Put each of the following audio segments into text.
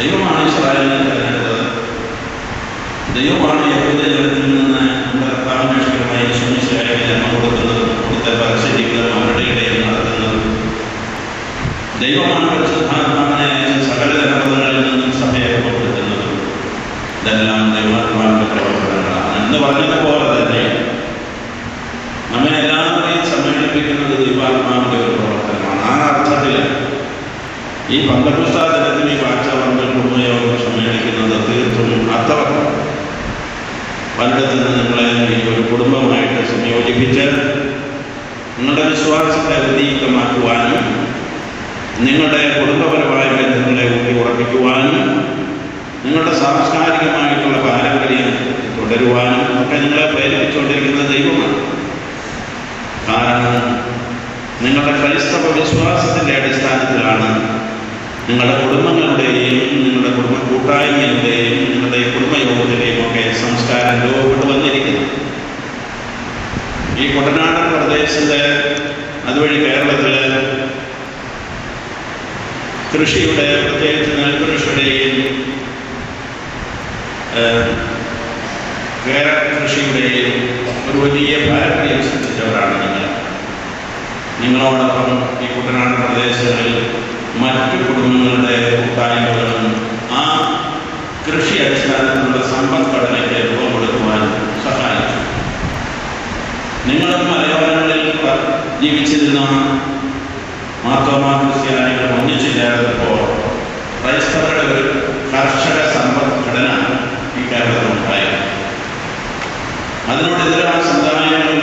ദൈവമാണ് ഇസ്രായേലിനെ തിരഞ്ഞെടുത്തത്. ദൈവമാണ് യഹൂദ ജനത്തിൽ നിന്ന് നമ്മുടെ ശമിശായ ജന്മം കൊടുക്കുന്നത് കൊടുത്ത പരസ്യരിക്കുന്നതും അവരുടെ ഇടയിൽ നടത്തുന്നത്. ദൈവമാണ് പരിശുദ്ധാത്മാവിനെ സകല ജനപദങ്ങളിൽ നിന്നും സഭയെ പുറപ്പെടുത്തുന്നത് ഇതെല്ലാം ദൈവാത്മാവിന്റെ പ്രവർത്തനങ്ങളാണ്. എന്ന് പറഞ്ഞതുപോലെ തന്നെ നമ്മെ എല്ലാവരെയും സമ്മേളിപ്പിക്കുന്നത് ദൈവാത്മാവിന്റെ ഒരു പ്രവർത്തനമാണ് ആ അർത്ഥത്തിൽ ഈ പന്തപുസ്തക ഈ വാഴ്ചവർക്ക് കുടുംബയോഗം സമ്മേളിക്കുന്നത് തീർത്തും അർത്ഥവത്താണ് പലയിടത്തു നിന്ന് നിങ്ങളെ ഈ ഒരു കുടുംബമായിട്ട് സംയോജിപ്പിച്ച് നിങ്ങളുടെ വിശ്വാസത്തെ ഉദ്ദീപമാക്കുവാനും നിങ്ങളുടെ കുടുംബപരമായ ബന്ധങ്ങളെ ഊട്ടി ഉറപ്പിക്കുവാനും നിങ്ങളുടെ സാംസ്കാരികമായിട്ടുള്ള പാരമ്പര്യം തുടരുവാനും ഒക്കെ നിങ്ങളെ പ്രേരിപ്പിച്ചുകൊണ്ടിരിക്കുന്ന ദൈവമാണ്. കാരണം നിങ്ങളുടെ ക്രൈസ്തവ വിശ്വാസത്തിന്റെ അടിസ്ഥാനത്തിലാണ് നിങ്ങളുടെ കുടുംബങ്ങളുടെയും നിങ്ങളുടെ കുടുംബ കൂട്ടായ്മയുടെയും നിങ്ങളുടെ കുടുംബയോഗത്തിന്റെയും ഒക്കെ സംസ്കാരം രൂപപ്പെട്ടു വന്നിരിക്കുന്നു. ഈ കുട്ടനാടൻ പ്രദേശത്തെ അതുവഴി കേരളത്തിൽ കൃഷിയുടെ പ്രത്യേകിച്ച് നെൽകൃഷിയുടെയും കേരള കൃഷിയുടെയും ഒരു വലിയ ഭാരതീയ സൃഷ്ടിച്ചവരാണ് നിങ്ങൾ. നിങ്ങളോടൊപ്പം ഈ കുട്ടനാട് പ്രദേശങ്ങളിൽ മറ്റു കുടുംബങ്ങളുടെ കൂട്ടായ്മകളും ആ കൃഷി അടിസ്ഥാനത്തിലുള്ള സമ്പദ്ഘടനയ്ക്ക് രൂപം കൊടുക്കുവാൻ സഹായിച്ചു നിങ്ങളും മലയോരങ്ങളിൽ ജീവിച്ചിരുന്ന മാർത്തോമാ ക്രിസ്ത്യാനികൾ ഒന്നിച്ചില്ലാത്തപ്പോൾ ക്രൈസ്തവരുടെ ഒരു കർഷക സമ്പദ്ഘടന ഈ കേരളത്തിലുണ്ടായിരുന്നു. അതിനോടെതിരായ സമുദായങ്ങളും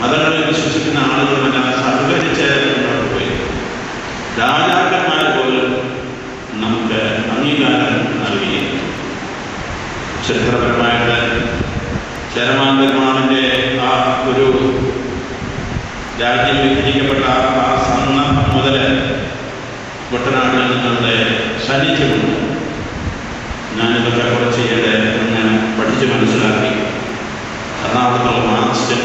മതങ്ങളിൽ വിശ്വസിക്കുന്ന ആളുകളുമെല്ലാം സഹകരിച്ച് മുന്നോട്ട് പോയി രാജാക്കന്മാർ പോലും നമുക്ക് അംഗീകാരം നൽകിയിരുന്നു ചരിത്രപരമായിട്ട് ചേരമാൻ ആ ഒരു രാജ്യം വിഭജിക്കപ്പെട്ട ആ സന്ദർഭം മുതൽ കുട്ടനാട്ടിൽ നിങ്ങളുടെ സാന്നിധ്യമുണ്ട് ഞാനിതൊക്കെ കുറച്ച് ഏറെ ഞാൻ പഠിച്ച് മനസ്സിലാക്കി. എറണാകുളത്തുള്ള മാസ്റ്റർ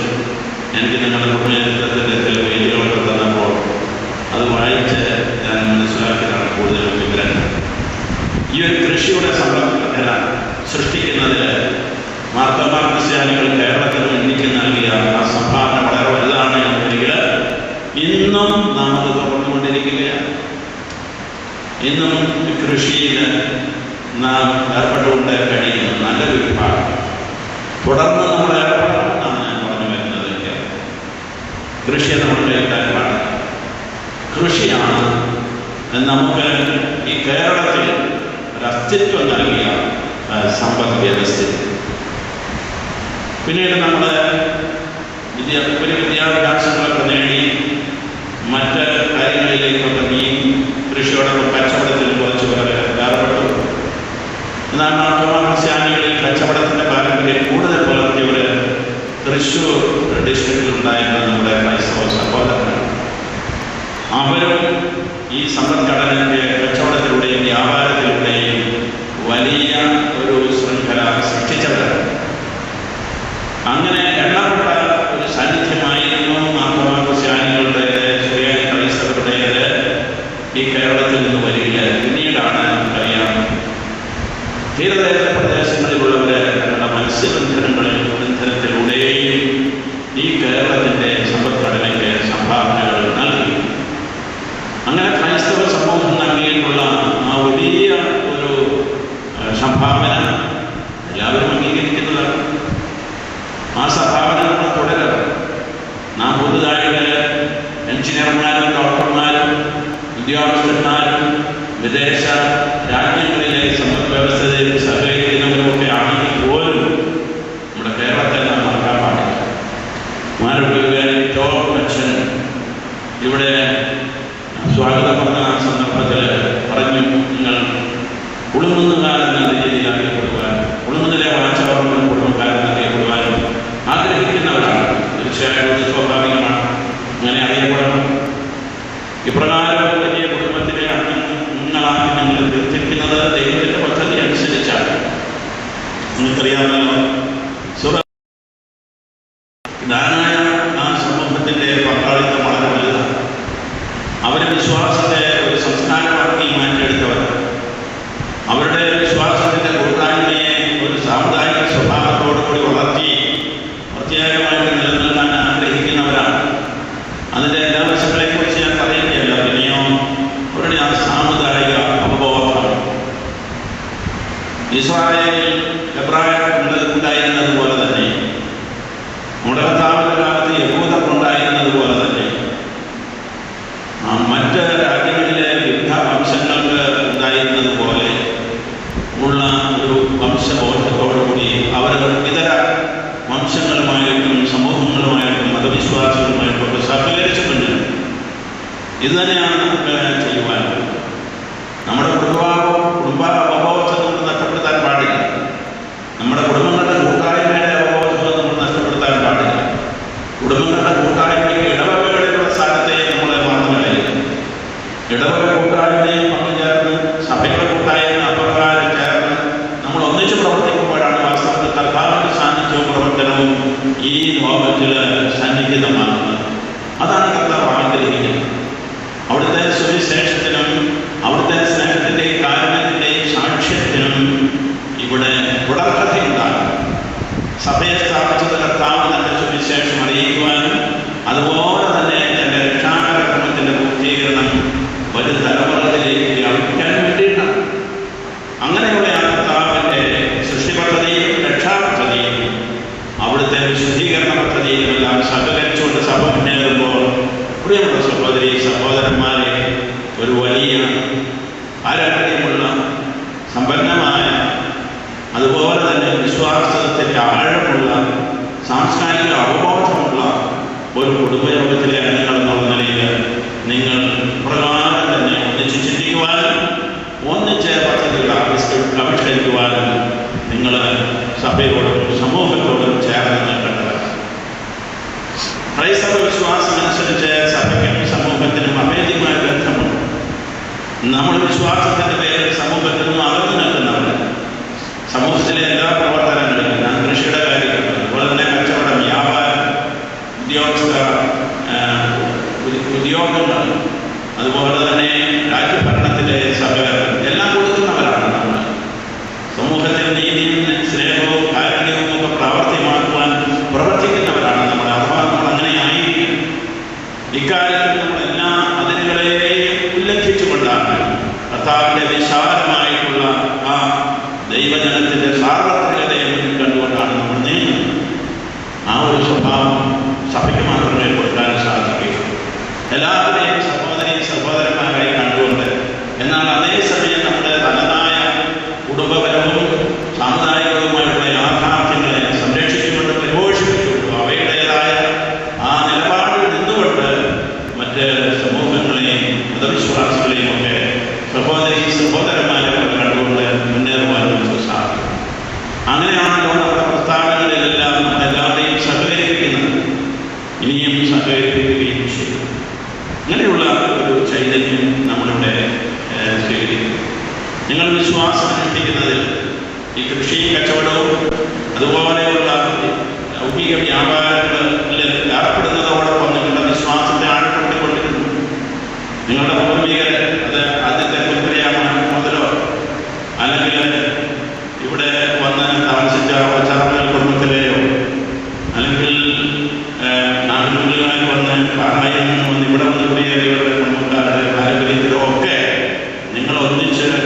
എനിക്ക് നിങ്ങളുടെ കുടുംബചരിത്രത്തിന്റെ ചില വേദികളൊക്കെ തന്നപ്പോൾ അത് വായിച്ച് മനസ്സിലാക്കിയതാണ് കൂടുതലും വിവരങ്ങൾ ഈ ഒരു കൃഷിയുടെ സംരംഭന സൃഷ്ടിക്കുന്നതിൽ മാർത്തോമാ ക്രിസ്ത്യാനികൾ കേരളത്തിന് ഇന്ത്യയ്ക്ക് നൽകിയ ആ സംഭാവന വളരെ വലുതാണ് എന്നുണ്ടെങ്കിൽ ഇന്നും നാം അത് തുറന്നുകൊണ്ടിരിക്കുകയാണ് ഇന്നും കൃഷിയിൽ നാം ഏർപ്പെട്ടുകൊണ്ട് കഴിയുന്ന നല്ലൊരു വിഭാഗം. തുടർന്ന് നമ്മൾ ഏർപ്പെടണമെന്നാണ് ഞാൻ പറഞ്ഞു വരുന്നത്. കൃഷിയെ നമ്മൾ കൈകാര്യം പാടില്ല. കൃഷിയാണ് നമുക്ക് ഈ കേരളത്തിൽ ഒരു അസ്തിത്വം നൽകിയ സമ്പദ് വ്യവസ്ഥ. പിന്നീട് നമ്മൾ വിദ്യാ ഒരു വിദ്യാഭ്യാസങ്ങളൊക്കെ നേടി മറ്റ് കാര്യങ്ങളിലേക്കൊക്കെ നീ കൃഷിയോടൊപ്പം കച്ചവടത്തിൽ കുറച്ച് പേരെ ഏർപ്പെട്ടു എന്നാൽ മാർത്തോമാ ക്രിസ്ത്യാനികളിൽ കച്ചവടത്തിന്റെ പാരമ്പര്യം കൂടുതൽ പുലർത്തിയവർ തൃശ്ശൂർ ഡിസ്ട്രിക്റ്റിൽ ഉണ്ടായിരുന്ന നമ്മുടെ ക്രൈസ്തവ സഹോദരനാണ്. അവരും ഈ സമ്പദ്ഘടനയ്ക്ക് കച്ചവടത്തിലൂടെയും വ്യാപാരത്തിലൂടെയും വലിയ ഒരു ശൃംഖല സൃഷ്ടിച്ചവരാണ് അങ്ങനെ എണ്ണപ്പെട്ട ഒരു സാന്നിധ്യമായിരുന്നു മാർത്തോമാ ക്രിസ്ത്യാനികളുടെ സുറിയാനി ക്രൈസ്തവരുടേത് ഈ കേരളത്തിൽ നിന്ന് വരിക പിന്നീടാണ് നമുക്കറിയാം തീരദേശ പ്രദേശങ്ങളിലുള്ളവര് തങ്ങളുടെ മത്സ്യബന്ധനങ്ങളിൽ ബന്ധനത്തിലൂടെയും ഈ കേരളത്തിന്റെ സമ്പദ്ഘടനയ്ക്ക് സംഭാവനകൾ നൽകി അങ്ങനെ ക്രൈസ്തവ സമൂഹം നൽകിയിട്ടുള്ള ആ വലിയ ഒരു ആ, സംഭാവന എല്ലാവരും അംഗീകരിക്കുന്നതാണ് ആ സംഭാവന നമ്മൾ തുടരണം നാം പുതുതായിട്ട് എഞ്ചിനീയർമാരും ഡോക്ടർമാരും ഉദ്യോഗസ്ഥന്മാരും വിദേശ നിങ്ങൾക്കറിയാമല്ലോ സുറ ആ സമൂഹത്തിന്റെ പങ്കാളിത്തം വളരെ വലുതാണ് അവരുടെ വിശ്വാസത്തെ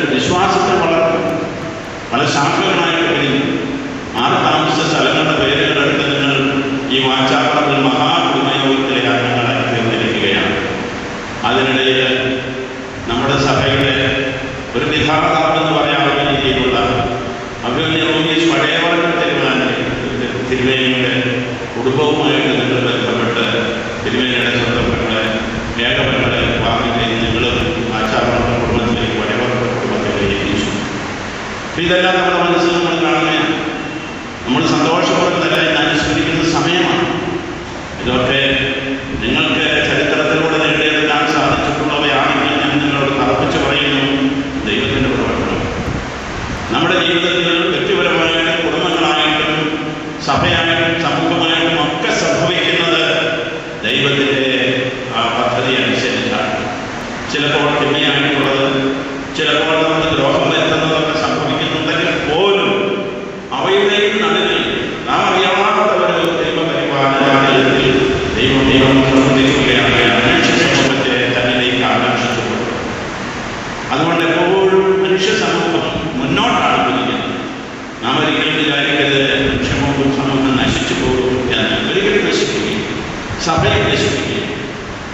വിശ്വാസത്തിന് വളരെ പല ശാഖകളായിട്ട് കഴിഞ്ഞു ആറ് താമസിച്ച സ്ഥലങ്ങളുടെ പേരുകളെടുത്ത് നിങ്ങൾ ഈ വാചാ സഭയിൽ നശിപ്പിക്കുകയും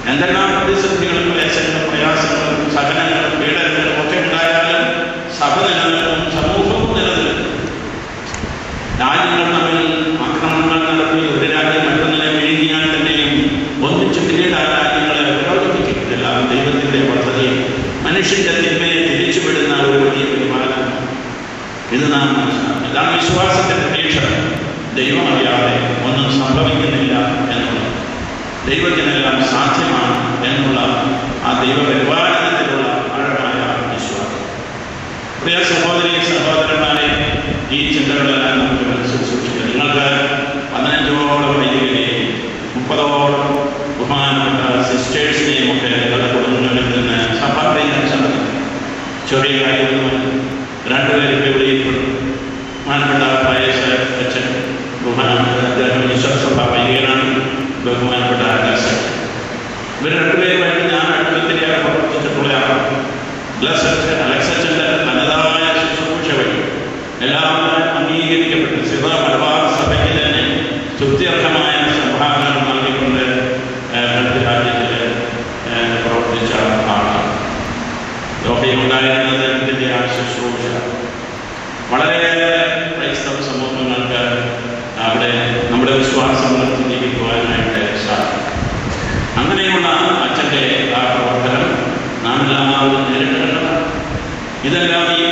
എന്തെല്ലാം പ്രതിസന്ധികളും പ്രയാസങ്ങളും സഹനങ്ങളും ഈ ചിന്തകളെല്ലാം നമുക്ക് മനസ്സിൽ സൂക്ഷിക്കാം നിങ്ങൾക്ക് പതിനഞ്ചോളം വൈദികരെയും മുപ്പതോളം ബഹുമാനപ്പെട്ട സിസ്റ്റേഴ്സിനെയും ഒക്കെ നിങ്ങളുടെ കുടുംബങ്ങളിൽ നിന്ന് സഭാപ്രിയം സംബന്ധിക്കും ചെറിയ കാര്യങ്ങളും രണ്ടുപേരും വിപരീതപ്പെടും ബഹുമാനപ്പെട്ട വയസ്സ് അച്ഛൻ ബഹുമാനപ്പെട്ട അദ്ദേഹം വിശ്വാസഭ വൈദികനാണ് ബഹുമാനപ്പെട്ട ആകാശൻ ഇവർ രണ്ടുപേരുമായിട്ട് ഞാൻ അടുപ്പത്തിലേക്ക് പ്രവർത്തിച്ചിട്ടുള്ളതാണ് അലക്സച്ചൻ അലക്സച്ചൻ്റെ തനതായ ശുശ്രൂഷ വഴി എല്ലാവരും അംഗീകരിക്കപ്പെട്ടു ശിവ മലബാർ സഭയ്ക്ക് തന്നെ തൃപ്തിയർഹമായ സംഭാവനകൾ നൽകിക്കൊണ്ട് മറ്റ് പ്രവർത്തിച്ച ആളാണ്. ലോകയുണ്ടായിരുന്നത് ഇതിന്റെ ആ ശുശ്രൂഷ വളരെയേറെ ക്രൈസ്തവ സമൂഹങ്ങൾക്ക് അവിടെ നമ്മുടെ വിശ്വാസം ഉയർത്തി ജീവിക്കുവാനായിട്ട് സാധിക്കും. അങ്ങനെയുള്ള അച്ഛന്റെ ആ പ്രവർത്തനം നാം എല്ലാവരും ഇതെല്ലാം ഈ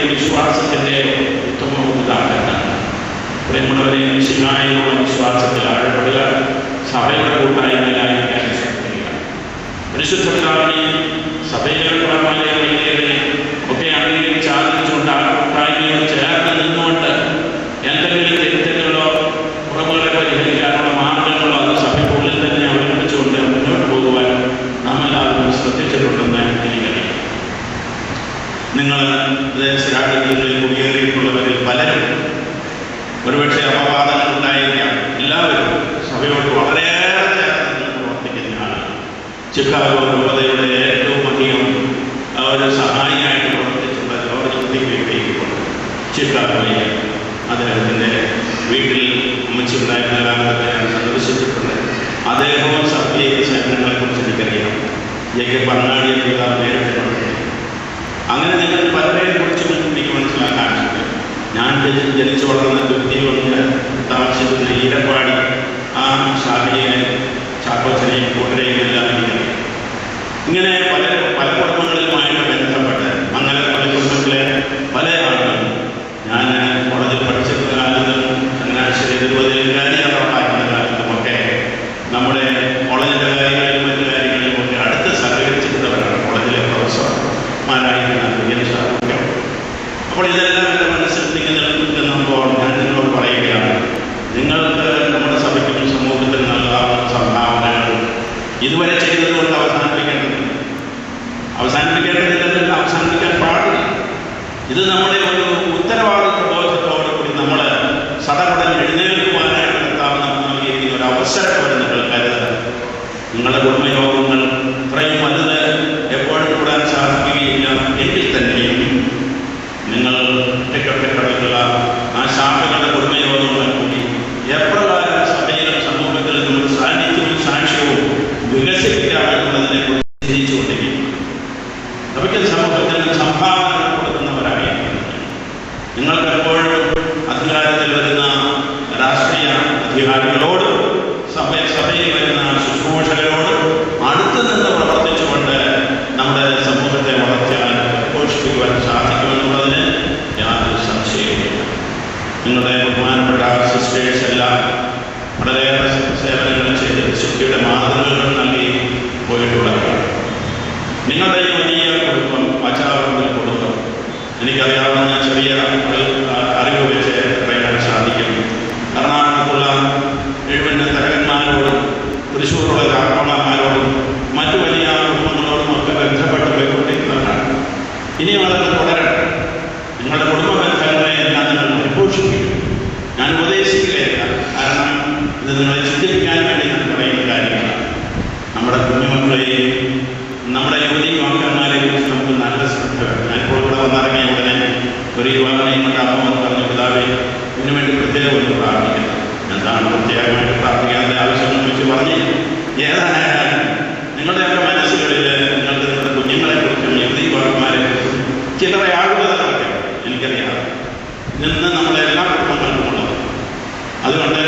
കിട്ടിയ വിശ്വാസത്തിന്റെ ഉത്തമ ഉദാഹരണമാണ് പ്രിയമുള്ളവരെ ശിവായുള്ള വിശ്വാസത്തിൽ ആഴപ്പെടുക. സഭയുടെ ശ്രമിക്കുക പരിശുദ്ധ സഭയിലെ നിങ്ങളുടെ ബഹുമാനപ്പെട്ട സിസ്റ്റേഴ്സ് എല്ലാം വളരെയേറെ സേവനങ്ങൾ ചെയ്ത് ശുദ്ധിയുടെ മാതൃകകൾ നൽകി പോയിട്ടുള്ളവരാണ്. നിങ്ങളുടെ ഈ വലിയ കുടുംബം ആചാരങ്ങളുടെ കുടുംബം എനിക്കറിയാവുന്ന ചെറിയ സുഹൃത്തുക്കളെയും നമ്മുടെ യുവതി യുവാക്കന്മാരെ കുറിച്ച് നമുക്ക് നല്ല ശ്രദ്ധ ഞാനിപ്പോൾ ഇവിടെ വന്നിറങ്ങിയ ഉടനെ ഒരു യുവാവിനെ ഇങ്ങോട്ട് അമ്മ പറഞ്ഞു പിതാവേ ഇതിനുവേണ്ടി പ്രത്യേകം ഒന്ന് പ്രാർത്ഥിക്കണം. എന്താണ് പ്രത്യേകമായിട്ട് പ്രാർത്ഥിക്കാനുള്ള ആവശ്യം വെച്ച് പറഞ്ഞ് ഏതായാലും നിങ്ങളുടെ ഒക്കെ മനസ്സുകളിൽ നിങ്ങൾക്ക് നിങ്ങളുടെ കുഞ്ഞുങ്ങളെ കുറിച്ചും യുവതി യുവാക്കന്മാരെ കുറിച്ചും ചിലരെ ആളുകൾ എനിക്കറിയാം. നിന്ന് നമ്മളെല്ലാ കുടുംബങ്ങൾക്കുമുള്ളത് അതുകൊണ്ട്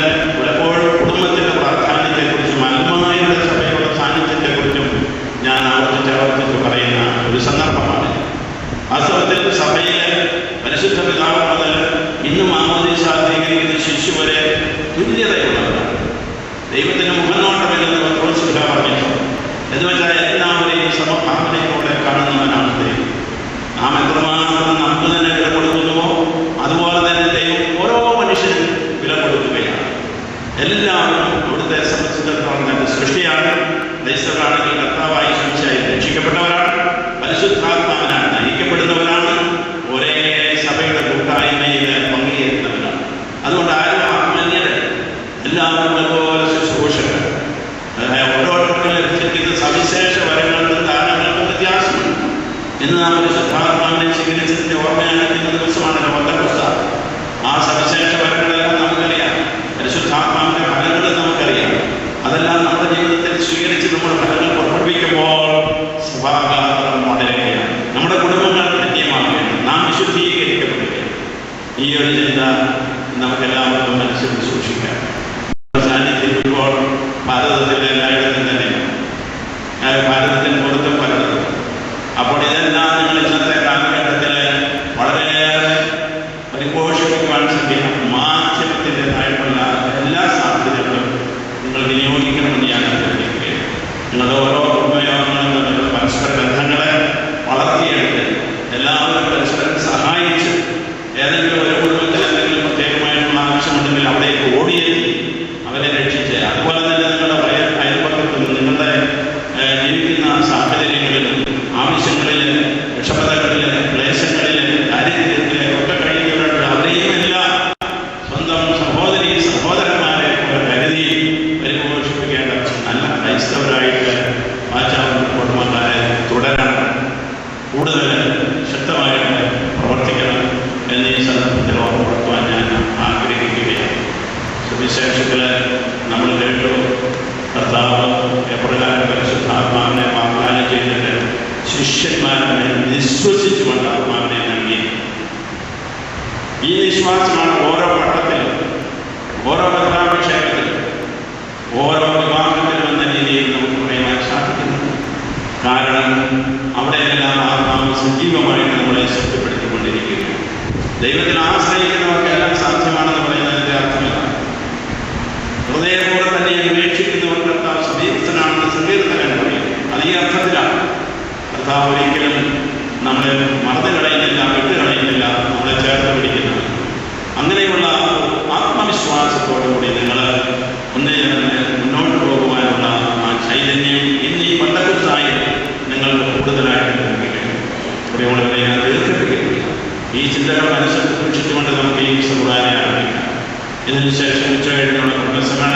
ദൈവത്തിന്റെ മുഖനോട്ടമില്ലെന്ന് പത്രോസിഹ പറഞ്ഞിട്ടുണ്ട്. എന്നുവെച്ചാൽ എല്ലാവരെയും സമഭാവനയോടെ കാണുന്നവനാണ് ദൈവം. നാം എത്രമാത്രം നമുക്ക് തന്നെ വില കൊടുക്കുന്നുവോ അതുപോലെ തന്നെ ദൈവം ഓരോ മനുഷ്യനും വില കൊടുക്കുകയാണ്. എല്ലാവരും അവിടുത്തെ സംബന്ധിച്ചിടത്തോളം സൃഷ്ടിയാണ്. ദൈവമാണെങ്കിൽ കർത്താവായി വിശ്വസിച്ചുകൊണ്ട് ആത്മാവിനെ നൽകി ഈ വിശ്വാസമാണ് ഓരോ പട്ടത്തിലും ഓരോ ബദ്ധാഭിഷേകത്തിലും ഓരോ വിവാഹത്തിലും എന്ന രീതിയിൽ നമുക്ക് പറയാൻ സാധിക്കുന്നത്. കാരണം അവിടെയെല്ലാം ആത്മാവ് സജീവമായിട്ട് നമ്മളെ ശക്തിപ്പെടുത്തിക്കൊണ്ടിരിക്കുന്നു. ദൈവത്തിൽ ആശ്രയിക്കുന്നവർക്ക് എല്ലാം സാധ്യമാണെന്ന് പറയുന്നതിന്റെ അർത്ഥമില്ല. ഹൃദയപൂർവം തന്നെ അപേക്ഷിക്കുന്നവർ കർത്താവ് സമീപസ്ഥനാണെന്ന് സങ്കീർത്തനം പറയും അത് ഈ അർത്ഥത്തിലാണ്. കർത്താവ് ഒരിക്കലും നമ്മൾ മറന്നു കളയുന്നില്ല വിട്ടുകളയുന്നില്ല നമ്മളെ ചേർത്ത് പിടിക്കുന്നു അങ്ങനെയുള്ള ആത്മവിശ്വാസത്തോടുകൂടി നിങ്ങൾ ഒന്ന് മുന്നോട്ട് പോകുവാനുള്ള ആ ചൈതന്യം ഇന്ന് ഈ പണ്ടക്കുറിച്ചായി നിങ്ങൾ കൂടുതലായിട്ട് ഞാൻ ഈ ചിന്തകൾ മനസ്സിൽ സൂക്ഷിച്ചുകൊണ്ട് നമുക്ക് ഈ സുഖാനെ ആരംഭിക്കാം. ഇതിനുശേഷം ഉച്ച കഴിഞ്ഞുള്ള പ്രസംഗം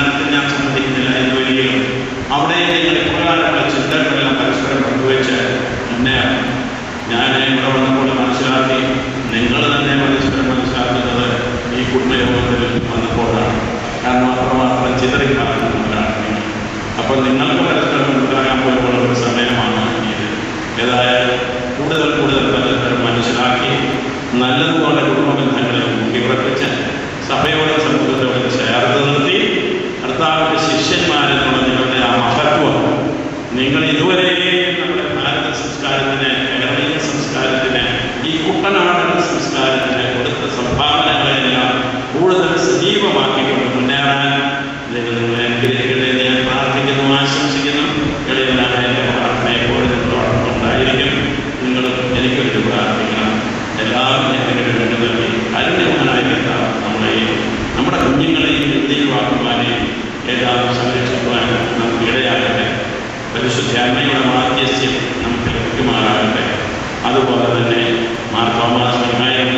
അപ്പോൾ നിങ്ങൾക്ക് പരസ്പരം ഉണ്ടാകാൻ പോലുള്ള ഒരു സമയമാണ് ഇത് ഏതായാലും കൂടുതൽ കൂടുതൽ പരസ്പരം മനസ്സിലാക്കി നല്ലതുപോലെ കുടുംബ ബന്ധങ്ങളെ സഭയോട് I am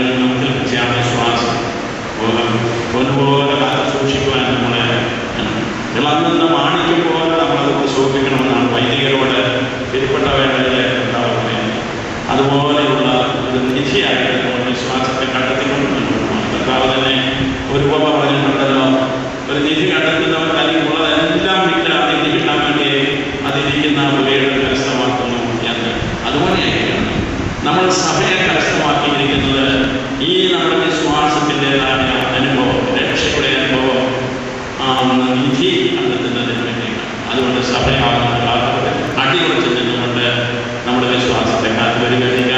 നമ്മുടെ വിശ്വാസത്തെ കാത്തു